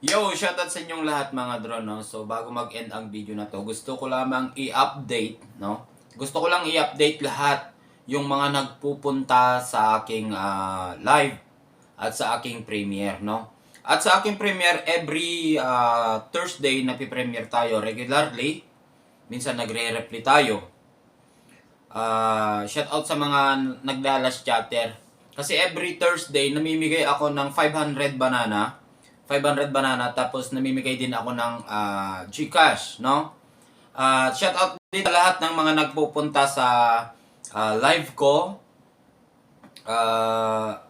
Yo, shoutout sa inyong lahat mga drone, no? So, bago mag-end ang video na to, gusto ko lamang i-update, no? Gusto ko lang i-update lahat yung mga nagpupunta sa aking ah, live at sa aking premiere, no? At sa aking premiere, every ah, Thursday napipremiere tayo regularly. Minsan nagre-reply tayo. Ah, shoutout sa mga naglalas chatter. Kasi every Thursday, namimigay ako ng 500 banana 500 banana tapos namimigay din ako ng ah, Gcash, no? At shout out din lahat ng mga nagpupunta sa ah, live ko. Ah,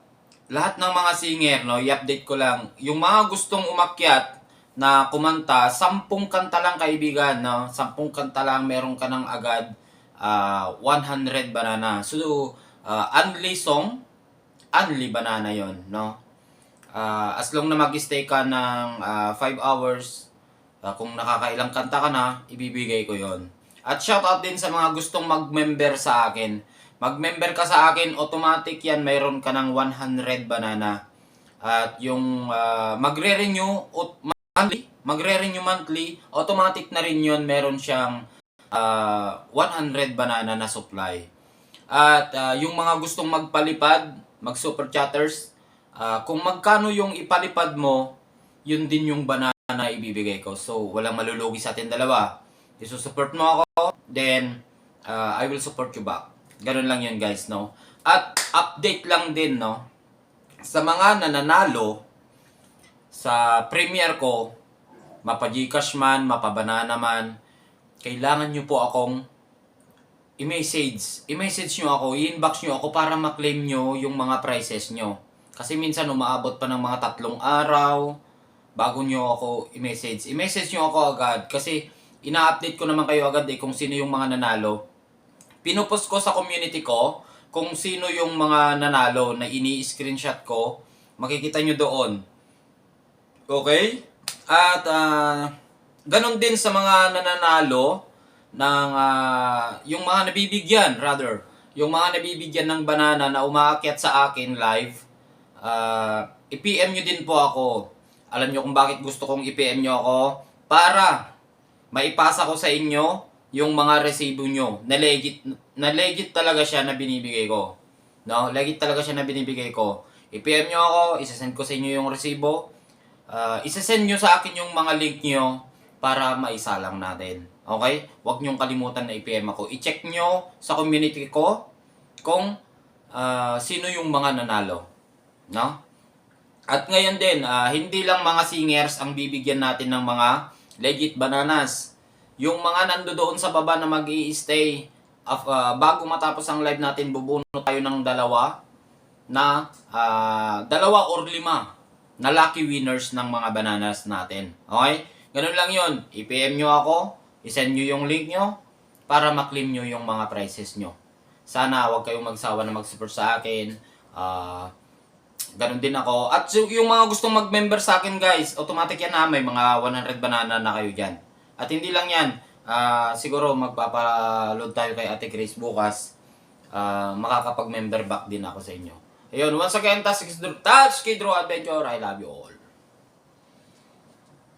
lahat ng mga singer, no, i-update ko lang. Yung mga gustong umakyat na kumanta, sampung kanta lang kaibigan, no? Sampung kanta lang, meron ka ng agad ah, 100 banana. So, ah, only song, only banana yon no? Ah, as long na mag-stay ka ng 5 hours, ah, kung nakakailang kanta ka na, ibibigay ko yon. At shoutout din sa mga gustong mag-member sa akin. Mag-member ka sa akin, automatic yan, mayroon ka ng 100 banana. At yung ah, magre-renew monthly, magre-renew monthly, automatic na rin yun, meron siyang ah, 100 banana na supply. At ah, yung mga gustong magpalipad, mag-super chatters, ah, kung magkano yung ipalipad mo, yun din yung banana na ibibigay ko. So, walang malulugi sa atin dalawa. Isusupport mo ako, then ah, I will support you back. Ganun lang yun guys, no? At update lang din, no? Sa mga nananalo sa premiere ko, mapa Gcash man, mapa Banana man, kailangan nyo po akong i-message. I-message nyo ako, i-inbox nyo ako para maklaim nyo yung mga prices nyo. Kasi minsan umaabot pa ng mga tatlong araw bago nyo ako i-message. I-message nyo ako agad kasi ina-update ko naman kayo agad eh kung sino yung mga nanalo. Pinupost ko sa community ko kung sino yung mga nanalo na ini-screenshot ko. Makikita nyo doon. Okay? At ah, ganon din sa mga nananalo ng ah, yung mga nabibigyan rather yung mga nabibigyan ng banana na umaakyat sa akin live ah, i-PM nyo din po ako alam nyo kung bakit gusto kong i-PM nyo ako para maipasa ko sa inyo yung mga resibo nyo na legit na legit talaga siya na binibigay ko no legit talaga siya na binibigay ko i-PM nyo ako isasend ko sa inyo yung resibo uh, isasend nyo sa akin yung mga link nyo para maisalang natin. Okay? Huwag nyong kalimutan na i-PM ako. I-check nyo sa community ko kung ah, sino yung mga nanalo. No? At ngayon din, ah, hindi lang mga singers ang bibigyan natin ng mga legit bananas. Yung mga nando doon sa baba na mag stay bago matapos ang live natin, bubuno tayo ng dalawa na ah, dalawa or lima na lucky winners ng mga bananas natin. Okay? Ganun lang yun. I-PM nyo ako, isend nyo yung link nyo para maklim nyo yung mga prices nyo. Sana huwag kayong magsawa na mag-support sa akin. Ah, ganun din ako. At yung mga gustong mag-member sa akin guys, automatic yan ha. May mga 100 banana na kayo dyan. At hindi lang yan. Ah, siguro magpapaload tayo kay Ate Grace bukas. Ah, makakapag-member back din ako sa inyo. Ayun, once again, Touch Touch Kidro Adventure. I love you all.